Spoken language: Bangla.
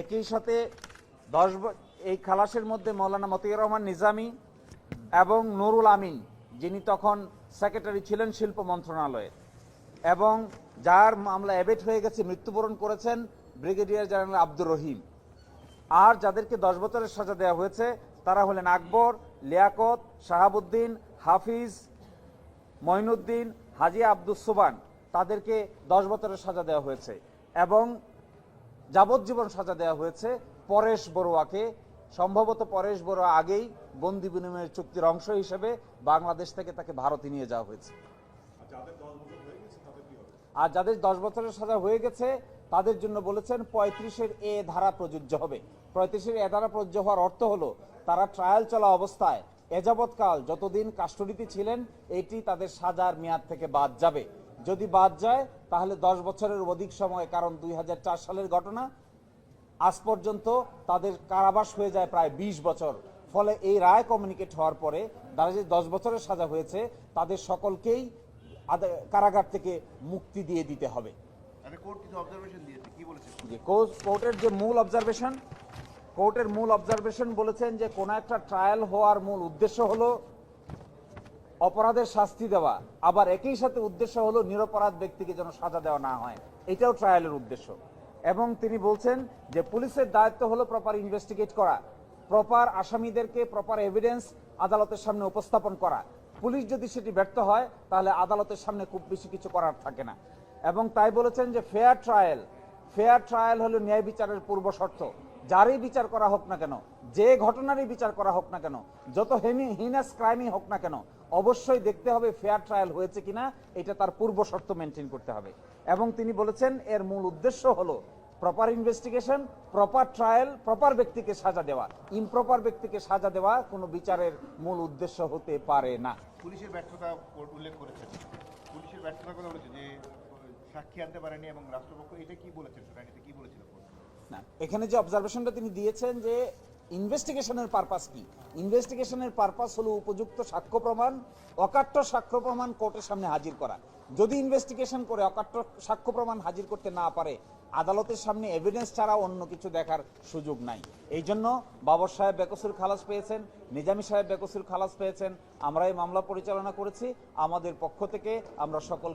একই সাথে দশ এই খালাসের মধ্যে মৌলানা মতিউর রহমান নিজামী এবং নুরুল আমিন, যিনি তখন সেক্রেটারি ছিলেন শিল্প মন্ত্রণালয়ে এবং যার মামলা অ্যাবেট হয়ে গেছে, মৃত্যুবরণ করেছেন ব্রিগেডিয়ার জেনারেল আব্দুর রহিম। আর যাদেরকে দশ বছরের সাজা দেওয়া হয়েছে, তারা হলেন আকবর, লিয়াকত, শাহাবুদ্দিন, হাফিজ, মঈনুদ্দিন, হাজি আব্দুস সুবান তাদেরকে দশ বছরের সাজা দেওয়া হয়েছে। এবং যাবজ্জীবন সাজা দেওয়া হয়েছে পরেশ বড়ুয়াকে। সম্ভবত পরেশ বড়ুয়া আগেই বন্দি বিনিময়ের চুক্তির অংশ হিসেবে বাংলাদেশ থেকে তাকে ভারতে নিয়ে যাওয়া হয়েছে। আর যাদের দশ বছরের সাজা হয়ে গেছে তাদের জন্য বলেছেন পঁয়ত্রিশের এ ধারা প্রযোজ্য হবে। পঁয়ত্রিশের এ ধারা প্রযোজ্য হওয়ার অর্থ হলো তারা ট্রায়াল চলা অবস্থায় এযাবৎকাল যতদিন কাস্টডিতে ছিলেন এটি তাদের সাজার মেয়াদ থেকে বাদ যাবে। যদি বাদ যায় তাহলে দশ বছরের অধিক সময় কারণ দুই হাজার চার সালের ঘটনা আজ পর্যন্ত তাদের কারাবাস হয়ে যায় প্রায় ২০ বছর। ফলে এই রায় কমিউনিকেট হওয়ার পরে তারা যে দশ বছরের সাজা হয়েছে তাদের সকলকেই কারাগার থেকে মুক্তি দিয়ে দিতে হবে। কোর্টের যে মূল অবজারভেশন কোর্টের মূল অবজারভেশন বলেছেন যে কোনো একটা ট্রায়াল হওয়ার মূল উদ্দেশ্য হলো অপরাধের শাস্তি দেওয়া। আবার একই সাথে উদ্দেশ্য হলো নিরপরাধ ব্যক্তিকে যেন সাজা দেওয়া না হয়। এটাও ট্রায়ালের উদ্দেশ্য। এবং তিনি বলছেন যে পুলিশের দায়িত্ব হলো প্রপার ইনভেস্টিগেট করা প্রপার আসামিদেরকে প্রপার এভিডেন্স আদালতের সামনে উপস্থাপন করা। পুলিশ যদি সেটি ব্যর্থ হয়, তাহলে আদালতের সামনে খুব বেশি কিছু করার থাকে না। এবং তাই বলেছেন যে ফেয়ার ট্রায়াল ফেয়ার ট্রায়াল হলো ন্যায় বিচারের পূর্ব শর্ত। যারই বিচার করা হোক না কেন, যে ঘটনারই বিচার করা হোক না কেন, যত হিনাস ক্রাইমই হোক না কেন অবশ্যই দেখতে হবে ফেয়ার ট্রায়াল হয়েছে কিনা এটা তার পূর্ব শর্ত মেনটেন করতে হবে। এবং তিনি বলেছেন এর মূল উদ্দেশ্য হলো proper investigation proper trial proper ব্যক্তিকে সাজা দেওয়া। ইমপ্রপার ব্যক্তিকে সাজা দেওয়া কোনো বিচারের মূল উদ্দেশ্য হতে পারে না। পুলিশের ব্যর্থতা উল্লেখ করেছে পুলিশের ব্যর্থতার কথা বলেছে যে সাক্ষী আনতে পারেনি এবং রাষ্ট্রপক্ষ এটা কি বলেছে শুনানিতে কি বলেছিল? না এখানে যে অবজারভেশনটা তিনি দিয়েছেন যে ইনভেস্টিগেশনের পারপাস কি? ইনভেস্টিগেশনের পারপাস হলো উপযুক্ত সাক্ষ্য প্রমাণ, অকাট্য সাক্ষ্য প্রমাণ কোর্টের সামনে হাজির করা। যদি ইনভেস্টিগেশন করে অকাট্য সাক্ষ্য প্রমাণ হাজির করতে না পারে, আদালতের সামনে এভিডেন্স ছাড়া অন্য কিছু দেখার সুযোগ নাই। এই জন্য বাবর সাহেব বেকসুর খালাস পেয়েছেন, নিজামি সাহেব বেকসুর খালাস পেয়েছেন। আমরা এই মামলা পরিচালনা করেছি, আমাদের পক্ষ থেকে আমরা সকল